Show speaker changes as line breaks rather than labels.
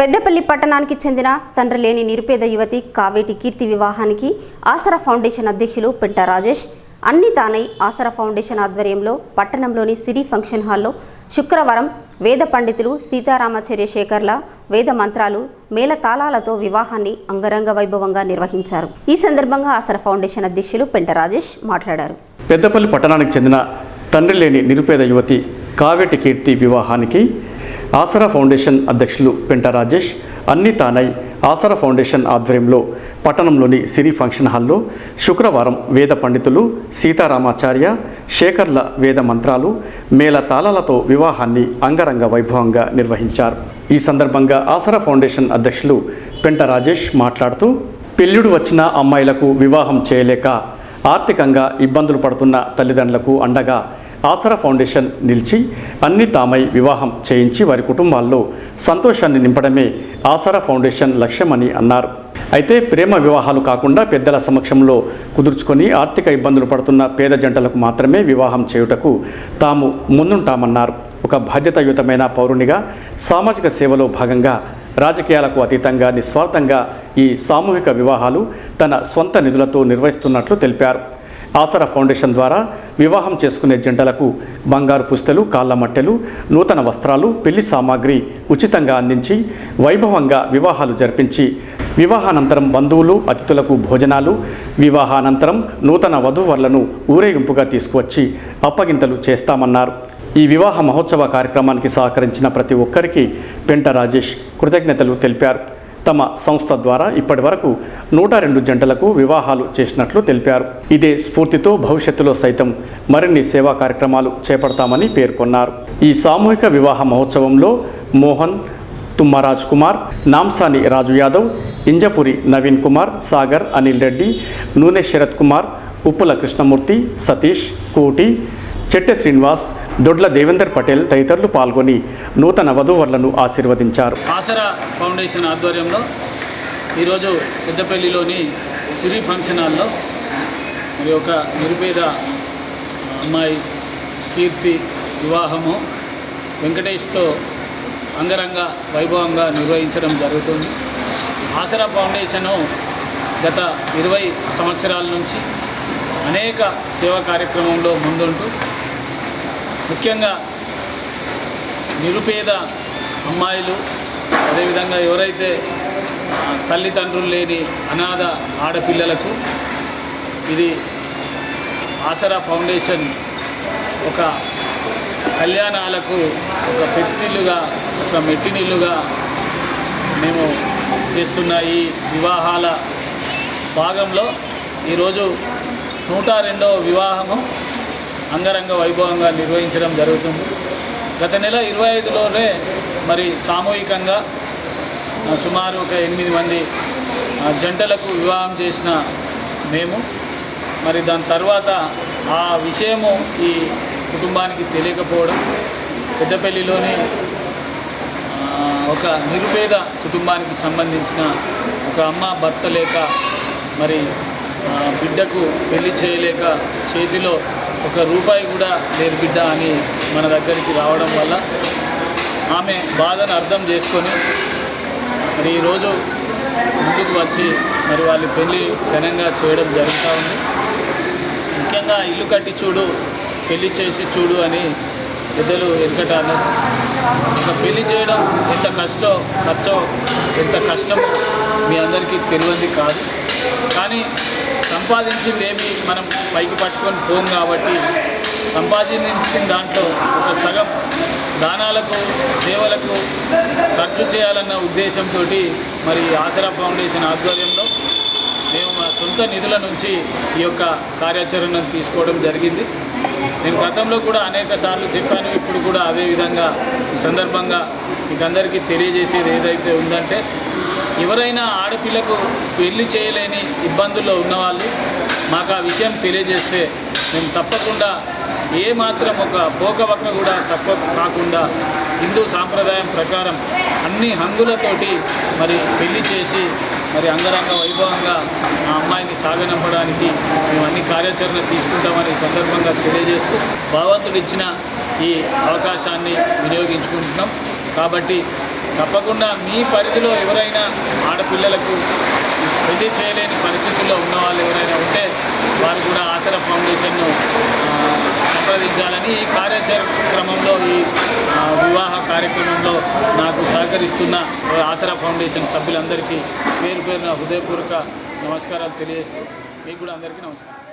పెద్దపల్లి పట్టణానికి చెందిన తండ్రి లేని నిరుపేద యువతి కావేటి కీర్తి వివాహానికి ఆసరా ఫౌండేషన్ అధ్యక్షులు పెంట రాజేష్ అన్ని తానై ఆసరా ఫౌండేషన్ ఆధ్వర్యంలో పట్టణంలోని సిరి ఫంక్షన్ హాల్లో శుక్రవారం వేద పండితులు సీతారామాచార్య శేఖర్ల వేద మంత్రాలు మేళ తాళాలతో వివాహాన్ని అంగరంగ వైభవంగా నిర్వహించారు. ఈ సందర్భంగా ఆసరా ఫౌండేషన్ అధ్యక్షులు పెంట రాజేష్ మాట్లాడారు.
పెద్దపల్లి పట్టణానికి చెందిన తండ్రి లేని నిరుపేద యువతి కావేటి కీర్తి వివాహానికి ఆసరా ఫౌండేషన్ అధ్యక్షులు పెంట రాజేష్ అన్ని తానై ఆసరా ఫౌండేషన్ ఆధ్వర్యంలో పట్టణంలోని సిరి ఫంక్షన్ హాల్లో శుక్రవారం వేద పండితులు సీతారామాచార్య శేఖర్ల వేద మంత్రాలు మేళ తాళాలతో వివాహాన్ని అంగరంగ వైభవంగా నిర్వహించారు. ఈ సందర్భంగా ఆసరా ఫౌండేషన్ అధ్యక్షులు పెంట రాజేష్ మాట్లాడుతూ పెళ్ళుడు వచ్చిన అమ్మాయిలకు వివాహం చేయలేక ఆర్థికంగా ఇబ్బందులు పడుతున్న తల్లిదండ్రులకు అండగా ఆసరా ఫౌండేషన్ నిలిచి అన్ని తామై వివాహం చేయించి వారి కుటుంబాల్లో సంతోషాన్ని నింపడమే ఆసరా ఫౌండేషన్ లక్ష్యమని అన్నారు. అయితే ప్రేమ వివాహాలు కాకుండా పెద్దల సమక్షంలో కుదుర్చుకొని ఆర్థిక ఇబ్బందులు పడుతున్న పేద జంటలకు మాత్రమే వివాహం చేయుటకు తాము ముందుంటామన్నారు. ఒక బాధ్యతాయుతమైన పౌరునిగా సామాజిక సేవలో భాగంగా రాజకీయాలకు అతీతంగా నిస్వార్థంగా ఈ సామూహిక వివాహాలు తన సొంత నిధులతో నిర్వహిస్తున్నట్లు తెలిపారు. ఆసరా ఫౌండేషన్ ద్వారా వివాహం చేసుకునే జంటలకు బంగారు పుస్తలు కాళ్ళ మట్టెలు నూతన వస్త్రాలు పెళ్ళి సామాగ్రి ఉచితంగా అందించి వైభవంగా వివాహాలు జరిపించి వివాహానంతరం బంధువులు అతిథులకు భోజనాలు వివాహానంతరం నూతన వధూవరులను ఊరేగింపుగా తీసుకువచ్చి అప్పగింతలు చేస్తామన్నారు. ఈ వివాహ మహోత్సవ కార్యక్రమానికి సహకరించిన ప్రతి ఒక్కరికి పెంట రాజేష్ కృతజ్ఞతలు తెలిపారు. తమ సంస్థ ద్వారా ఇప్పటి వరకు నూట రెండు జంటలకు వివాహాలు చేసినట్లు తెలిపారు. ఇదే స్ఫూర్తితో భవిష్యత్తులో సైతం మరిన్ని సేవా కార్యక్రమాలు చేపడతామని పేర్కొన్నారు. ఈ సామూహిక వివాహ మహోత్సవంలో మోహన్ తుమ్మరాజ్ కుమార్ నాంసాని రాజు యాదవ్ ఇంజపురి నవీన్ కుమార్ సాగర్ అనిల్ రెడ్డి నూనె శరత్ కుమార్ ఉప్పుల కృష్ణమూర్తి సతీష్ కోటి చెట్టె శ్రీనివాస్ దొడ్ల దేవేందర్ పటేల్ తదితరులు పాల్గొని నూతన వధూవరులను ఆశీర్వదించారు.
ఆసరా ఫౌండేషన్ ఆధ్వర్యంలో ఈరోజు పెద్దపల్లిలోని సిరి ఫంక్షన్ హాల్లో మరి ఒక నిరుపేద అమ్మాయి కీర్తి వివాహము వెంకటేష్తో అంగరంగ వైభవంగా నిర్వహించడం జరుగుతుంది. ఆసరా ఫౌండేషను గత ఇరవై సంవత్సరాల నుంచి అనేక సేవా కార్యక్రమంలో ముందుంటూ ముఖ్యంగా నిరుపేద అమ్మాయిలు అదేవిధంగా ఎవరైతే తల్లిదండ్రులు లేని అనాథ ఆడపిల్లలకు ఇది ఆసరా ఫౌండేషన్ ఒక కళ్యాణాలకు ఒక పెట్టిల్లుగా ఒక మెట్టినిల్లుగా మేము చేస్తున్న ఈ వివాహాల భాగంలో ఈరోజు నూట రెండవ వివాహము. అంగరంగ వైభవంగా నిర్వహించడం జరుగుతుంది. గత నెల ఇరవై ఐదులోనే మరి సామూహికంగా సుమారు ఒక ఎనిమిది మంది జంటలకు వివాహం చేసిన మేము. మరి దాని తర్వాత ఆ విషయము ఈ కుటుంబానికి తెలియకపోవడం పెద్దపల్లిలోని ఒక నిరుపేద కుటుంబానికి సంబంధించిన ఒక అమ్మ భర్త లేక మరి బిడ్డకు పెళ్ళి చేయలేక చేతిలో ఒక రూపాయి కూడా లేదు బిడ్డ అని మన దగ్గరికి రావడం వల్ల ఆమె బాధను అర్థం చేసుకొని మరి ఈరోజు ముందుకు వచ్చి మరి వాళ్ళ పెళ్ళి ఘనంగా చేయడం జరుగుతూ ఉంది. ముఖ్యంగా ఇల్లు కట్టి చూడు పెళ్ళి చేసి చూడు అని పెద్దలు వెనకటాలు ఒక పెళ్ళి చేయడం ఎంత కష్టం ఖర్చో ఎంత కష్టమో మీ అందరికీ తెలియంది కాదు. కానీ సంపాదించింది ఏమి మనం పైకి పట్టుకొని పోం కాబట్టి సంపాదించిన దాంట్లో ఒక సగం దానాలకు సేవలకు ఖర్చు చేయాలన్న ఉద్దేశంతో మరి ఆసరా ఫౌండేషన్ ఆధ్వర్యంలో మేము మా సొంత నిధుల నుంచి ఈ యొక్క కార్యాచరణను తీసుకోవడం జరిగింది. నేను గతంలో కూడా అనేక సార్లు చెప్పాను ఇప్పుడు కూడా అదే విధంగా ఈ సందర్భంగా మీకు అందరికీ తెలియజేసేది ఏదైతే ఉందంటే ఎవరైనా ఆడపిల్లకు పెళ్ళి చేయలేని ఇబ్బందుల్లో ఉన్నవాళ్ళు మాకు ఆ విషయం తెలియజేస్తే మేము తప్పకుండా ఏ మాత్రం ఒక పోకవక్క కూడా తక్కువ కాకుండా హిందూ సాంప్రదాయం ప్రకారం అన్ని హంగులతోటి మరి పెళ్ళి చేసి మరి అంగరంగ వైభవంగా ఆ అమ్మాయిని సాగనంపడానికి మేము అన్ని కార్యాచరణ తీసుకుంటామని సందర్భంగా తెలియజేస్తూ భగవంతుడు ఇచ్చిన ఈ అవకాశాన్ని వినియోగించుకుంటున్నాం. కాబట్టి తప్పకుండా మీ పరిధిలో ఎవరైనా ఆడపిల్లలకు పెళ్ళి చేయలేని పరిస్థితుల్లో ఉన్న వాళ్ళు ఎవరైనా ఉంటే వారు కూడా ఆసరా ఫౌండేషన్ను సంప్రదించాలని ఈ కార్యక్రమంలో ఈ వివాహ కార్యక్రమంలో నాకు సహకరిస్తున్న ఆసరా ఫౌండేషన్ సభ్యులందరికీ పేరు పేరున హృదయపూర్వక నమస్కారాలు తెలియజేస్తూ మీకు కూడా అందరికీ నమస్కారం.